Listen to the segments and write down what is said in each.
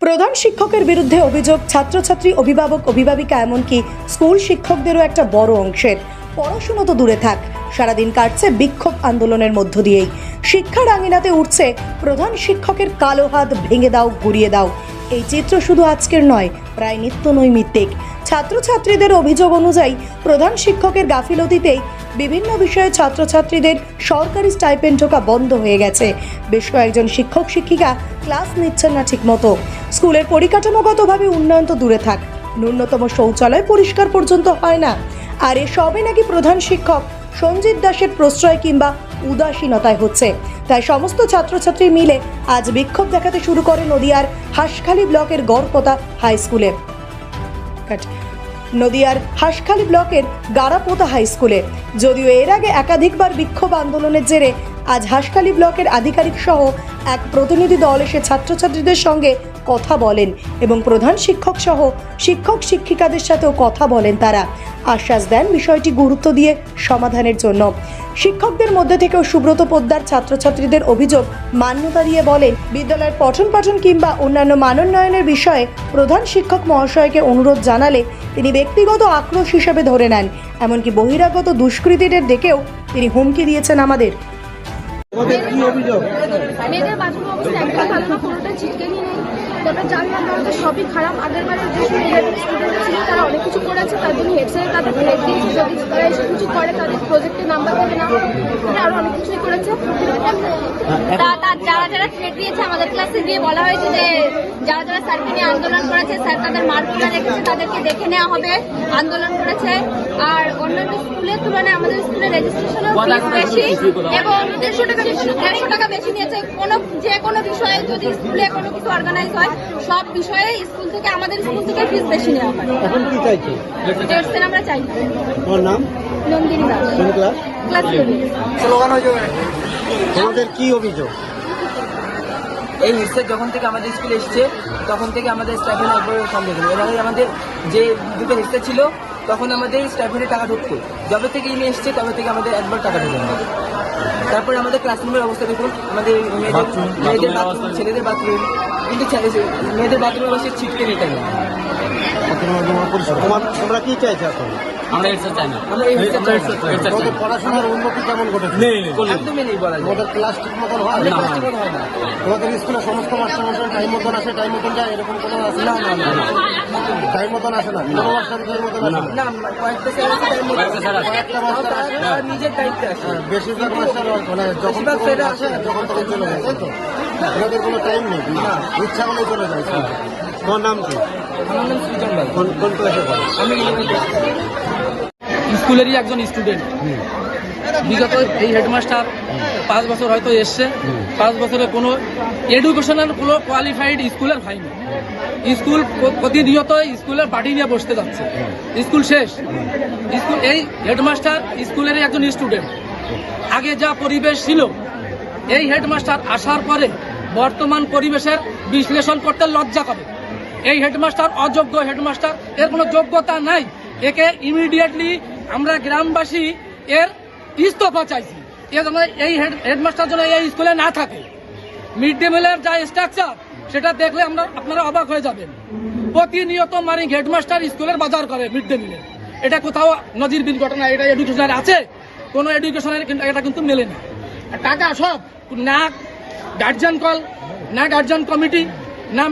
প্রধান শিক্ষকের বিরুদ্ধে অভিযোগ, ছাত্রছাত্রী, অভিভাবক, অভিভাবিকা, এমনকি স্কুল শিক্ষকদেরও একটা বড় অংশের। পড়াশুনো তো দূরে থাক, সারাদিন কাটছে বিক্ষোভ আন্দোলনের মধ্য দিয়েই। শিক্ষার আঙিনাতে উঠছে, প্রধান শিক্ষকের কালো হাত ভেঙে দাও, ঘুরিয়ে দাও। এই চিত্র শুধু আজকের নয় প্রায় নিত্য নৈমিত্তিক। ছাত্রছাত্রীদের অভিযোগ অনুযায়ী প্রধান শিক্ষকের গাফিলতিতেই বিভিন্ন বিষয়ে ছাত্রছাত্রীদের সরকারি স্টাইপেন্ড ঢোকা বন্ধ হয়ে গেছে। বেশ কয়েকজন শিক্ষক, শিক্ষিকা ক্লাস নিচ্ছেন না ঠিকমতো। স্কুলের পরিকাঠামোগতভাবে উন্নয়ন তো দূরে থাক, ন্যূনতম শৌচালয় পরিষ্কার পর্যন্ত হয় না। আর এসবে নাকি প্রধান শিক্ষক সঞ্জিত দাসের প্রশ্রয় কিংবা উদাসীনতায় হচ্ছে। তাই সমস্ত ছাত্রছাত্রী মিলে আজ বিক্ষোভ দেখাতে শুরু করে নদিয়ার হাঁসখালি ব্লকের গড়পোতা হাই স্কুলে। নদিয়ার হাঁসখালি ব্লকের গারাপোতা হাই স্কুলে যদিও এর আগে একাধিকবার বিক্ষোভ আন্দোলনের জেরে আজ হাঁসখালি ব্লকের আধিকারিক সহ এক প্রতিনিধি দল এসে ছাত্রছাত্রীদের সঙ্গে কথা বলেন এবং প্রধান শিক্ষক সহ শিক্ষক শিক্ষিকাদের সাথেও কথা বলেন তারা। আশ্বাস দেন বিষয়টি গুরুত্ব দিয়ে সমাধানের জন্য। শিক্ষকদের মধ্যে থেকেও সুব্রত পোদ্দার ছাত্রছাত্রীদের অভিযোগ মান্যতা দিয়ে বলেন বিদ্যালয়ের পঠন পাঠন কিংবা অন্যান্য মানোন্নয়নের বিষয়ে প্রধান শিক্ষক মহাশয়কে অনুরোধ জানালে তিনি ব্যক্তিগত আক্রোশ হিসেবে ধরে নেন এমনকি বহিরাগত দুষ্কৃতীদের দেখেও তিনি হুমকি দিয়েছেন আমাদের। তোমাদের কি অভিযোগ? মেয়েদের বাথরুম অবস্থা একদম ভালো না কোনোটা ছিটকে নিয়ে নেই তারপর জানলা দরজা সবই খারাপ আগের বারে যে স্টুডেন্ট ছিল তারা অনেক কিছু করেছে তার জন্য হেড তাদের হেড দিয়েছে যদি তারা এসে কিছু করে তাদের প্রজেক্টের নাম্বার দেবে না এটা আরও অনেক কিছুই করেছে। যারা যারা থ্রেট দিয়েছে আমাদের ক্লাসে গিয়ে বলা হয়েছে যে যারা যারা স্যারকে নিয়ে আন্দোলন করেছে স্যার তাদের মার্কগুলো রেখেছে তাদেরকে দেখে নেওয়া হবে আন্দোলন করেছে। আর অন্যান্য স্কুলের তুলনায় আমাদের স্কুলের রেজিস্ট্রেশনও ফিস বেশি। এবং দেড়শো টাকা দেড়শো টাকা বেশি নিয়েছে কোনো যে কোনো বিষয়ে যদি স্কুলে কোনো কিছু অর্গানাইজ হয় সব বিষয়ে স্কুল থেকে আমাদের স্কুল থেকে ফিস বেশি নেওয়া হয়। এখন কি চাইছো? আমরা চাই। তোমার নাম? নন্দিনী দাস। কোন ক্লাস ক্লাস তোমাদের কি অভিযোগ? এই হেডসেট যখন থেকে আমাদের স্কুলে এসছে তখন থেকে আমাদের স্টাইফেন্ড একবার কম দেখেন এর আগে আমাদের যে দুটো হেডসেট ছিল তখন আমাদের স্টাইফেন্ডের টাকা ঢুকতো। যবে থেকে ইনি এসছে তবে থেকে আমাদের একবার টাকা ঢুকে তারপরে আমাদের ক্লাসরুমের অবস্থা দেখুন। আমাদের মেয়েদের মেয়েদের বাথরুম ছেলেদের বাথরুম কিন্তু মেয়েদের বাথরুমে বসে ছিটকে নিতে না তোমরা কি চাইছো এখন? আমরা এসে চাই না। আমরা এই চাই পড়াশোনার উন্নতি কেমন ঘটেছে? একদমই নেই বলা যায়। ক্লাস ঠিক মতন হয় না? তোমাদের স্কুলে সমস্ত টাইম মতন আসে টাইম মতন যায় এরকম কোনো আছে? না না না টাইম মতন আসে না? কোনো মাস্টার টাইম মতন আসে না? কয়েকটা স্যার কয়েকটা মাস্টার নিজের আসে। হ্যাঁ, বেশিরভাগ স্কুলেরই একজন স্টুডেন্ট বিগত এই হেডমাস্টার পাঁচ বছর হয়তো এসছে। পাঁচ বছরে কোনো এডুকেশনাল কোনো কোয়ালিফাইড স্কুলের হয়নি। স্কুল প্র- প্রতিনিয়ত স্কুলের পার্টি নিয়ে বসতে যাচ্ছে। স্কুল শেষ। স্কুল এই হেডমাস্টার স্কুলেরই একজন স্টুডেন্ট আগে যা পরিবেশ ছিল, এই হেডমাস্টার আসার পরে বর্তমান পরিবেশের বিশ্লেষণ করতে লজ্জা করে। এই হেডমাস্টার অযোগ্য হেডমাস্টার, এর কোনো যোগ্যতা নাই। একে ইমিডিয়েটলি আমরা গ্রামবাসী এর ইস্তফা চাইছি। এই হেড- হেডমাস্টার যেন এই স্কুলে না থাকে। মিড ডে মিলের যা স্ট্রাকচার সেটা দেখলে আমরা, আপনারা অবাক হয়ে যাবেন। প্রতিনিয়ত মারি হেডমাস্টার স্কুলের বাজার করে মিড ডে মিলে। এটা কোথাও নজিরবিন ঘটনা, এটা এডুকেশনের আছে? কোনো এডুকেশনের কিন্তু এটা কিন্তু মেলে না। টাকা সব, না গার্জিয়ান কল না গার্জিয়ান কমিটি না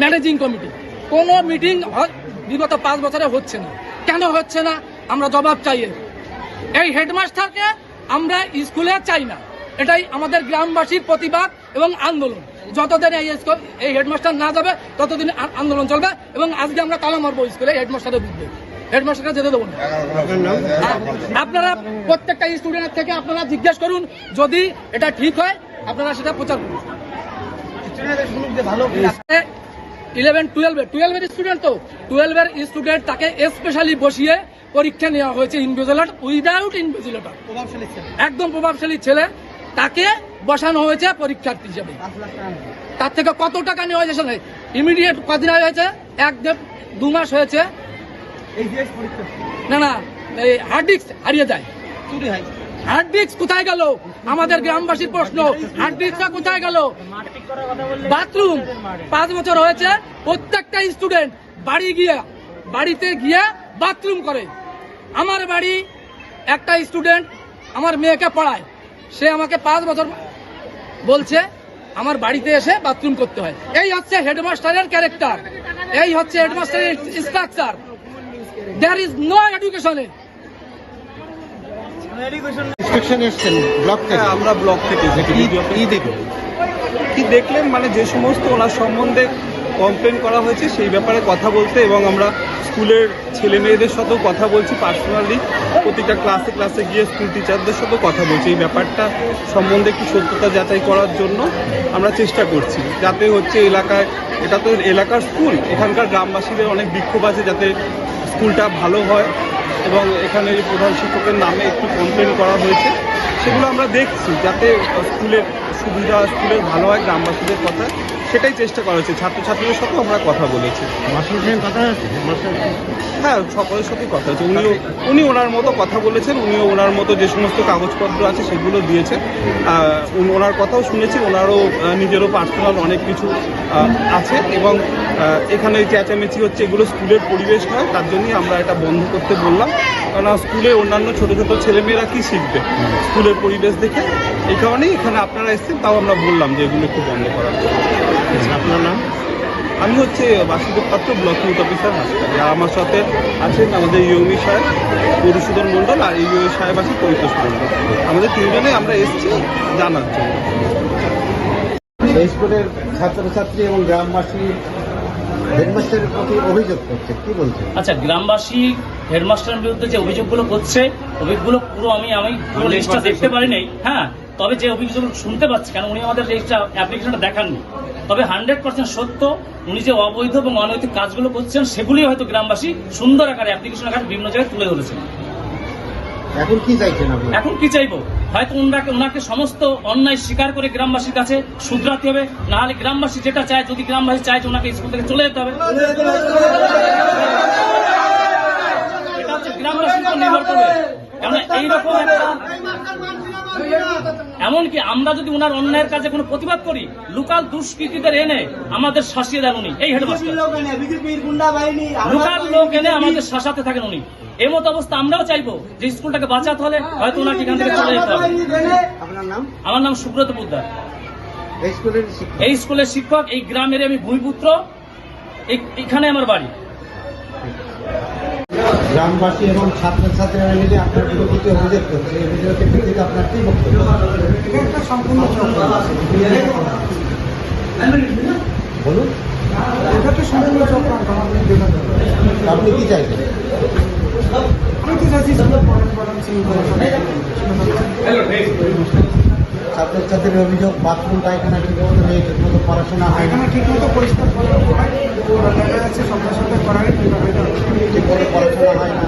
ম্যানেজিং কমিটি কোনো মিটিং বিগত পাঁচ বছরে হচ্ছে না। কেন হচ্ছে না? আমরা জবাব চাই এই হেডমাস্টারকে আমরা স্কুলে চাই না। এটাই আমাদের গ্রামবাসীর প্রতিবাদ এবং আন্দোলন। যতদিন এই এই হেডমাস্টার না যাবে, ততদিন আন্দোলন চলবে এবং আজকে আমরা তালা মারবো স্কুলে হেডমাস্টারের বিরুদ্ধে হেডমাস্টারকে যেতে দেবো না। আপনার প্রত্যেকটা স্টুডেন্টের থেকে আপনারা জিজ্ঞেস করুন যদি এটা ঠিক হয় আপনারা সেটা প্রচার করুন। ইলেভেন টুয়েলভ টুয়েলভের স্টুডেন্ট তো। টুয়েলভের স্টুডেন্ট তাকে স্পেশালি বসিয়ে পরীক্ষা নেওয়া হয়েছে ইনভিজিলেটর উইদাউট ইনভিজিলেটর একদম প্রভাবশালী ছেলে তাকে বসানো হয়েছে পরীক্ষার্থী হিসেবে। তার থেকে কত টাকা নেওয়া হয়েছে ইমিডিয়েট কদিন হয়েছে? এক দেড় দু মাস হয়েছে। না না এই হার্ড ডিস্ক হারিয়ে যায়। হার্ড ডিস্ক কোথায় গেল? আমাদের গ্রামবাসীর প্রশ্ন হাড্ডিসটা কোথায় গেল? বাথরুম পাঁচ বছর হয়েছে প্রত্যেকটা স্টুডেন্ট বাড়ি গিয়ে বাড়িতে গিয়ে বাথরুম করে। আমার বাড়ি একটা স্টুডেন্ট আমার মেয়েকে পড়ায়। সে আমাকে পাঁচ বছর বলছে আমার বাড়িতে এসে বাথরুম করতে হয়। এই হচ্ছে হেডমাস্টারের ক্যারেক্টার এই হচ্ছে হেডমাস্টারের স্ট্রাকচার দেয়ার ইজ নো এডুকেশনে এসছেন ব্লক থেকে। হ্যাঁ আমরা ব্লক থেকে এসেছি কি- ভিডিও কি দেখলেন? কি দেখলেন? মানে যে সমস্ত ওনার সম্বন্ধে কমপ্লেন করা হয়েছে সেই ব্যাপারে কথা বলতে এবং আমরা স্কুলের ছেলে মেয়েদের সাথেও কথা বলছি পার্সোনালি প্রতিটা ক্লাসে ক্লাসে গিয়ে স্কুল টিচারদের সাথেও কথা বলছি। এই ব্যাপারটা সম্বন্ধে একটু সত্যতা যাচাই করার জন্য আমরা চেষ্টা করছি। যাতে হচ্ছে এলাকায়, এটা তো এলাকার স্কুল এখানকার গ্রামবাসীদের অনেক বিক্ষোভ আছে যাতে স্কুলটা ভালো হয় এবং এখানে প্রধান শিক্ষকের নামে একটু কমপ্লেন করা হয়েছে। সেগুলো আমরা দেখছি যাতে স্কুলের সুবিধা স্কুলের ভালো হয় গ্রামবাসীদের কথা সেটাই চেষ্টা করা হচ্ছে। ছাত্রছাত্রীদের সাথেও আমরা কথা বলেছি। হ্যাঁ সকলের সাথেই কথা হচ্ছে। উনিও উনি ওনার মতো কথা বলেছেন উনিও ওনার মতো যে সমস্ত কাগজপত্র আছে সেগুলো দিয়েছেন। ওনার কথাও শুনেছি ওনারও নিজেরও পার্সোনাল অনেক কিছু আছে এবং এখানে চেঁচামেচি হচ্ছে এগুলো স্কুলের পরিবেশ নয় তার জন্যই আমরা এটা বন্ধ করতে বললাম। কারণ স্কুলে অন্যান্য ছোটো ছোটো ছেলেমেয়েরা কি শিখবে? স্কুলের পরিবেশ দেখে। এই কারণেই এখানে আপনারা এসেছেন তাও আমরা বললাম যে এগুলো একটু বন্ধ করার আপনার নাম? আমি হচ্ছে বাসুদেব পাত্র ব্লক ইউথ অফিসার হাসপাতাল। আর আমার সাথে আছেন আমাদের ইউমি সাহেব মধুসূদন মণ্ডল আর ইউ সাহেব আছে পরিতোষ মণ্ডল। আমাদের তিনজনে আমরা এসেছি জানার জন্য। স্কুলের ছাত্রছাত্রী এবং গ্রামবাসী হেডমাস্টারের প্রতি অভিযোগ করছে কি বলছেন? আচ্ছা গ্রামবাসী হেডমাস্টারের বিরুদ্ধে যে অভিযোগগুলো করছে অভিযোগগুলো পুরো আমি আমি পুরো লিস্টটা দেখতে পারিনি। হ্যাঁ তবে যে অভিযোগগুলো শুনতে পাচ্ছি কারণ উনি আমাদের লিস্টটা অ্যাপ্লিকেশনটা দেখাননি। তবে হান্ড্রেড পার্সেন্ট সত্য উনি যে অবৈধ এবং অনৈতিক কাজগুলো করছেন সেগুলি হয়তো গ্রামবাসী সুন্দর আকারে অ্যাপ্লিকেশন আকারে বিভিন্ন জায়গায় তুলে ধরেছেন। এখন কি চাইছেন আপনি? এখন কি চাইব? হয়তো ওনাকে ওনাকে সমস্ত অন্যায় স্বীকার করে গ্রামবাসীর কাছে শুধরাতে হবে। না হলে গ্রামবাসী যেটা চায় যদি গ্রামবাসী চায় যে ওনাকে স্কুল থেকে চলে যেতে হবে। এটা হচ্ছে গ্রামবাসীর উপর নির্ভর করবে। এইরকম একটা এমনকি আমরা যদি ওনার অন্যায়ের কাজে কোনো প্রতিবাদ করি লোকাল দুষ্কৃতীদের এনে আমাদের শাসিয়ে দেন উনি। এই হেডমাস্টার লোকাল লোক এনে আমাদের শাসাতে থাকেন উনি। এই মতো অবস্থা আমরাও চাইব যে স্কুলটাকে বাঁচাতে হলে হয়তো ওনাকে এখান থেকে চলে যেতে হবে। আপনার নাম? আমার নাম সুব্রত পোদ্দার এই স্কুলের শিক্ষক? এই গ্রামের আমি ভূমিপুত্র। এই- এখানে আমার বাড়ি। গ্রামবাসী এবং ছাত্রছাত্রীরা মিলে আপনার প্রতি অভিযোগ করছে। এই অভিযোগের ভিত্তিতে আপনার কি বক্তব্য? সম্পূর্ণ বলুন। আপনি কি চাইছেন ছাত্রছাত্রীর অভিযোগ বাথরুম পায়খানা ঠিক মতো নেই ঠিক মতো পড়াশোনা হয় না ঠিক মতো পরিষ্কার ঠিক মতো পড়াশোনা হয় না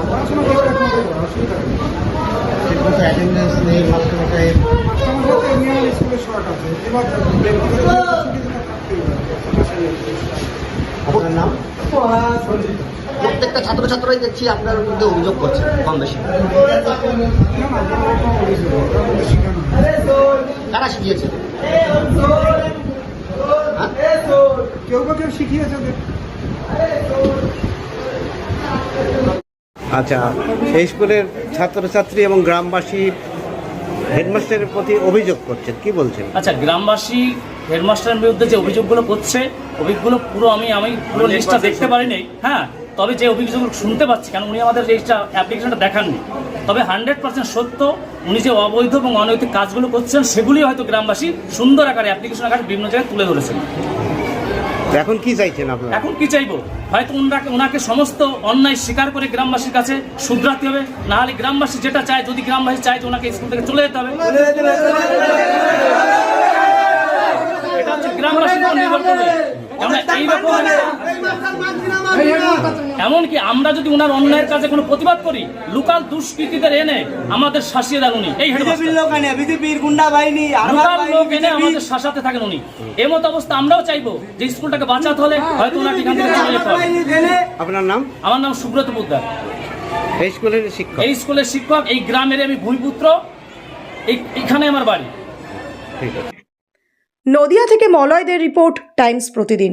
ঠিক মতো অ্যাটেন্ডেন্স নেই মাস্টারমশাইয়ের আপনার নাম? প্রত্যেকটা ছাত্রছাত্রই দেখছি আপনার মধ্যে অভিযোগ করছে কম বেশি। কারা শিখিয়েছে? হ্যাঁ? আচ্ছা এই স্কুলের ছাত্রছাত্রী এবং গ্রামবাসী হেডমাস্টারের প্রতি অভিযোগ করছেন। কি বলছেন? আচ্ছা গ্রামবাসী হেডমাস্টারের বিরুদ্ধে যে অভিযোগগুলো করছে অভিযোগগুলো পুরো আমি আমি পুরো লিস্টটা দেখতে পারিনি। হ্যাঁ তবে যে অভিযোগগুলো শুনতে পাচ্ছি কারণ উনি আমাদের লিস্টটা অ্যাপ্লিকেশনটা দেখাননি। তবে হান্ড্রেড পার্সেন্ট সত্য উনি যে অবৈধ এবং অনৈতিক কাজগুলো করছেন সেগুলি হয়তো গ্রামবাসী সুন্দর আকারে অ্যাপ্লিকেশন আকারে বিভিন্ন জায়গায় তুলে ধরেছেন। এখন কি চাইছেন আপনারা? এখন কি চাইব? হয়তো ওনাকে ওনাকে সমস্ত অন্যায় স্বীকার করে গ্রামবাসীর কাছে শুধরাতে হবে। না হলে গ্রামবাসী যেটা চায়, যদি গ্রামবাসী চায়, তো ওনাকে স্কুল থেকে চলে যেতে হবে। এটা হচ্ছে উপর নির্ভর করবে এমনকি আমরা যদি ওনার অন্যায়ের কাজে কোনো প্রতিবাদ করি লোকাল দুষ্কৃতীদের এনে আমাদের শাসিয়ে দেন উনি এই লোকাল লোক এনে আমাদের শাসাতে থাকেন উনি। এমত অবস্থা আমরাও চাইব যে স্কুলটাকে বাঁচাতে হলে হয়তো ওনাকে এখান থেকে চলে যেতে হবে আপনার নাম? আমার নাম সুব্রত পোদ্দার এই স্কুলের শিক্ষক। এই স্কুলের শিক্ষক এই গ্রামের আমি ভূমিপুত্র। এই এখানে আমার বাড়ি। ঠিক আছে। নদিয়া থেকে মলয়দের রিপোর্ট টাইমস প্রতিদিন।